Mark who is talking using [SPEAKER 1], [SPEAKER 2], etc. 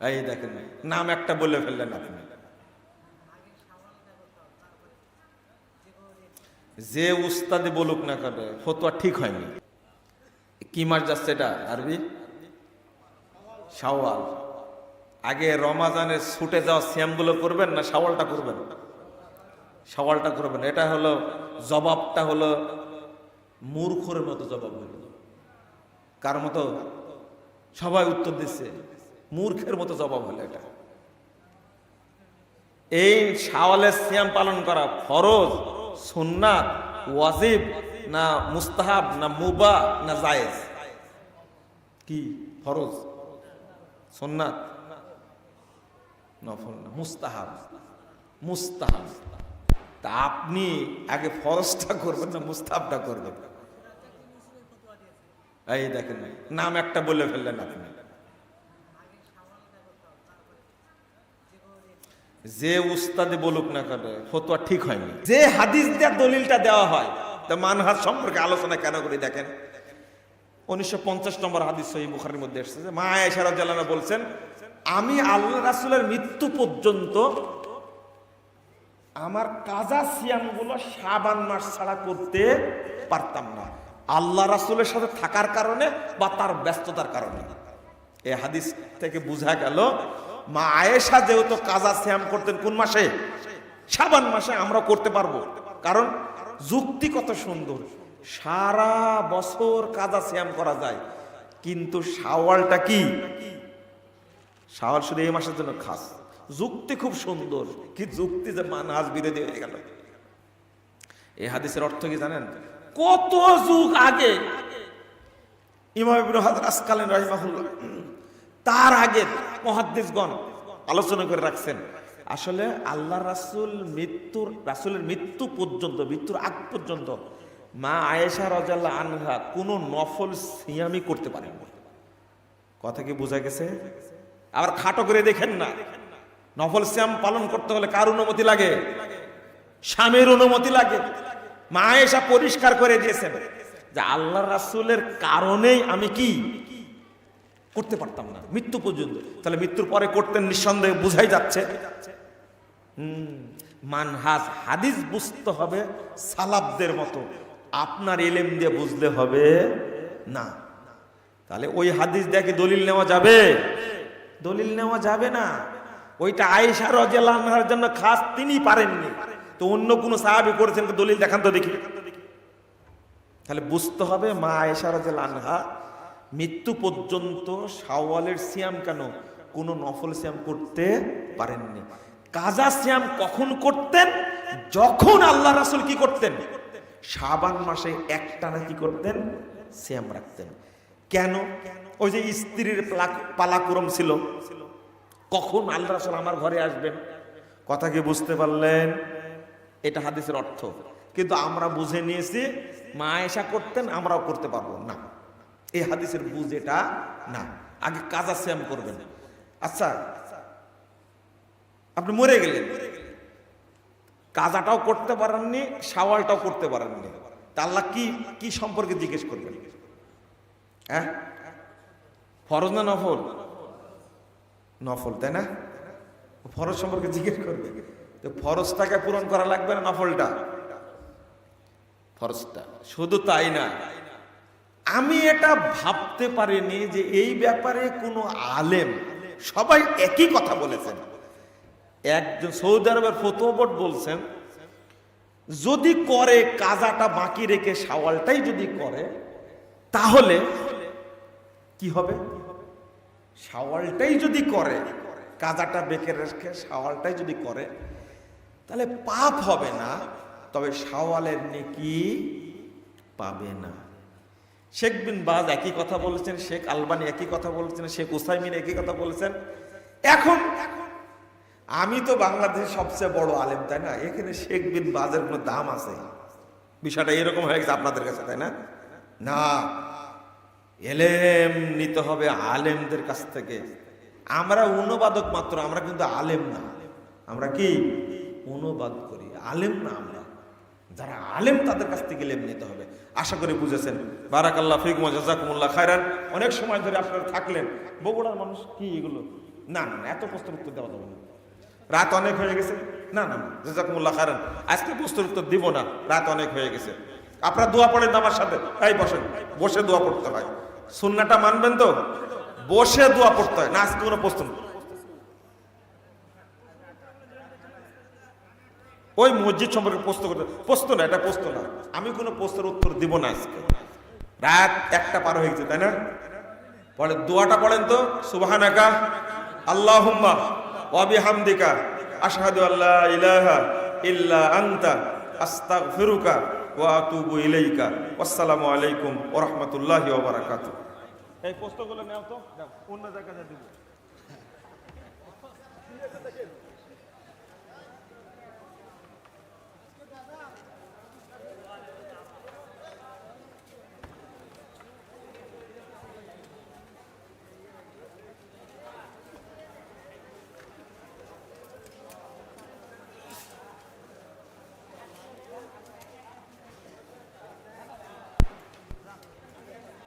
[SPEAKER 1] এই দেখেন নাম একটা বলে ফেললেন আপনি। যে উস্তাদে বলুক না কেন, ফতোয়া ঠিক হয়নি। কি মাস যাচ্ছে এটা, আরবি? শাওয়াল। আগে রমাজানের ছুটে যাওয়া শ্যামগুলো করবেন না শাওয়ালটা করবেন? শাওয়ালটা করবেন। এটা হলো জবাবটা হলো মূর্খর মতো জবাব হলো। কার মতো? সবাই উত্তর দিচ্ছে। মূর্খের মতো জবাব হলো এটা। এই শাওয়ালের সিয়াম পালন করা ফরজ, সুন্নাত, ওয়াজিব না মুস্তাহাব, না মুবা, না জায়েজ? কি ফরজ? সুন্নাত? নফল না, মুস্তাহাব। মুস্তাহাব। তা আপনি আগে ফরজটা করবেন না মুস্তাহাবটা করবেন? এই দেখেন নাম একটা বলে ফেললেন আপনি। যে উস্তাদে বলুক না কেন, ফতোয়া ঠিক হয়নি। যে হাদিস দেওয়ার দলিলটা দেওয়া হয়, তা মানহাজ সম্পর্কে আলোচনা কেন করে দেখেন? উনিশশো পঞ্চাশ নম্বর হাদিস সহি বুখারের মধ্যে এসেছে যে, মা রাদিয়াল্লাহু আনহা বলছেন, আমি আল্লাহ রাসুলের মৃত্যু পর্যন্ত আমার কাজা সিয়ামগুলো সাবান মাস ছাড়া করতে পারতাম না। আল্লাহ রাসূলের সাথে থাকার কারণে বা তার ব্যস্ততার কারণে। এ হাদিস থেকে বোঝা গেল মা আয়েশা যেহেতু কাজা শ্যাম করতেন কোন মাসে? সাবান মাসে আমরা করতে পারব। কারণ যুক্তি কত সুন্দর। সারা বছর কাজা শ্যাম করা যায়। কিন্তু শাওয়ালটা কি? শাওয়াল শুধু এই মাসের জন্য খাস। যুক্তি খুব সুন্দর। কি যুক্তি যে মানহাজ বিরোধী হয়ে গেল। এই হাদিসের অর্থ কি জানেন? কত যুগ আগে ইমাম ইবনে হাজার আসকালেন রাহিমাহুল্লাহ তার আগে মহাদ্দেশগণ আলোচনা করে রাখছেন। আসলে আল্লাহ রাসূল মৃত্যুর, রাসূলের মৃত্যু পর্যন্ত, মৃত্যুর আগ পর্যন্ত মা আয়েশা রাদিয়াল্লাহু আনহা কোনো নফল সিয়ামই করতে পারেন কথা কি বোঝা গেছে? আবার খাটো করে দেখেন না। নফল শ্যাম পালন করতে হলে কার অনুমতি লাগে? স্বামীর অনুমতি লাগে। মা এসা পরিষ্কার করে দিয়েছেন যে আল্লাহ রাসূলের কারণেই আমি কি করতে পারতাম না। মৃত্যু পর্যন্ত। তাহলে মৃত্যুর পরে করতেন নিঃসন্দেহে, বুঝাই যাচ্ছে। মানহাজ হাদিস বুঝতে হবে সালাবদের মতো। আপনার এলেম দিয়ে বুঝলে হবে না। তাহলে ওই হাদিস দেখে দলিল নেওয়া যাবে? দলিল নেওয়া যাবে না। ওইটা আয়েশা রাদিয়াল্লাহু জন্য খাস, তিনি পারেননি। তো অন্য কোন সাহাবী করেছেন দলিল দেখান তো দেখি। তাহলে বুঝতে হবে মা আয়েশা আনহা মৃত্যু পর্যন্ত শাওয়ালের সিয়াম কেন? কোনো নফল সিয়াম করতে পারেননি। কাজা সিয়াম কখন করতেন? যখন আল্লাহ রাসূল কি করতেন? শাবান মাসে একটানা কি করতেন? সিয়াম রাখতেন। কেন? ওই যে স্ত্রীর পালা- পালাক্রম ছিল। কখন আল্লাহ রাসূল আমার ঘরে আসবেন? কথা কি বুঝতে পারলেন? এটা হাদিসের অর্থ। কিন্তু আমরা বুঝে নিয়েছি, মা আয়েশা করতেন, আমরাও করতে পারব। না। এই হাদিসের বুঝ এটা না। আগে কাজা শ্যাম করবেন আচ্ছা আপনি মরে গেলেন। কাজাটাও করতে পারেননি সাওয়ালটাও করতে পারেননি। তা কি কি সম্পর্কে জিজ্ঞেস করবেন? হ্যাঁ? ফরজ না নফল? নফল, তাই না? ফরজ সম্পর্কে জিজ্ঞেস করবে তো ফরজটাকে পূরণ করা লাগবে না নফলটা? ফরজটা, শুধু তাই না। আমি এটা ভাবতে পারিনি যে এই ব্যাপারে কোনো আলেম, সবাই একই কথা বলেছেন। একজন সৌদি আরবের ফতোবট বলছেন, যদি করে, কাজাটা বাকি রেখে সাওয়ালটাই যদি করে, তাহলে কি হবে? সাওয়ালটাই যদি করে, কাজাটা বেঁকে রেখে সাওয়ালটাই যদি করে, তাহলে পাপ হবে না, তবে সাওয়ালের নেকি পাবে না। শেখ বিন বাজ একই কথা বলেছেন, শেখ আলবানি একই কথা বলেছেন, শেখ উসাইমিন একই কথা বলেছেন। এখন আমি তো বাংলাদেশের সবচেয়ে বড় আলেম, তাই না? এখানে শেখ বিন বাজের কোনো দাম আছে? বিষয়টা এরকম হয়ে গেছে আপনাদের কাছে, তাই না? না। এলেম নিতে হবে আলেমদের কাছ থেকে। আমরা অনুবাদক মাত্র, আমরা কিন্তু আলেম না। আমরা কি? অনুবাদ করি। আলেম না আমরা। যারা আলেম, তাদের কাছ থেকে এলেম নিতে হবে। আশা করি বুঝেছেন। বারাকাল্লাহ ফিক মজাকুমুল্লাহ খায়রান। অনেক সময় ধরে আপনারা থাকলেন। বগুড়ার মানুষ কি এগুলো? না না এত প্রশ্নের উত্তর দেওয়া যাবে না। রাত অনেক হয়ে গেছে। না না জাজাকুমুল্লাহ খারান আজকে প্রশ্নের উত্তর দিব না। রাত অনেক হয়ে গেছে। আপনারা দোয়া পড়েন আমার সাথে। তাই বসেন, বসে দোয়া পড়তে হয়। সুন্নাটা মানবেন তো? বসে দোয়া পড়তে হয়। না, আজকে কোনো প্রশ্ন ওই মসজিদ সম্পর্কে প্রশ্ন করতে প্রশ্ন না, এটা প্রশ্ন না। আমি কোনো প্রশ্নের উত্তর দিব না আজকে। রাত একটা পার হয়ে গেছে, তাই না? পরে দোয়াটা পড়েন তো, সুবহানাকা, আল্লাহুম্মা, ওয়া বিহামদিকা, আশহাদু আল্লা ইলাহা ইল্লা আনতা, আস্তাগফিরুকা ওয়া আতুবু ইলাইকা। আসসালামু আলাইকুম ওয়া রাহমাতুল্লাহি ওয়া বারাকাতুহু। এই প্রশ্নগুলো নাও তো অন্য জায়গায় দিব।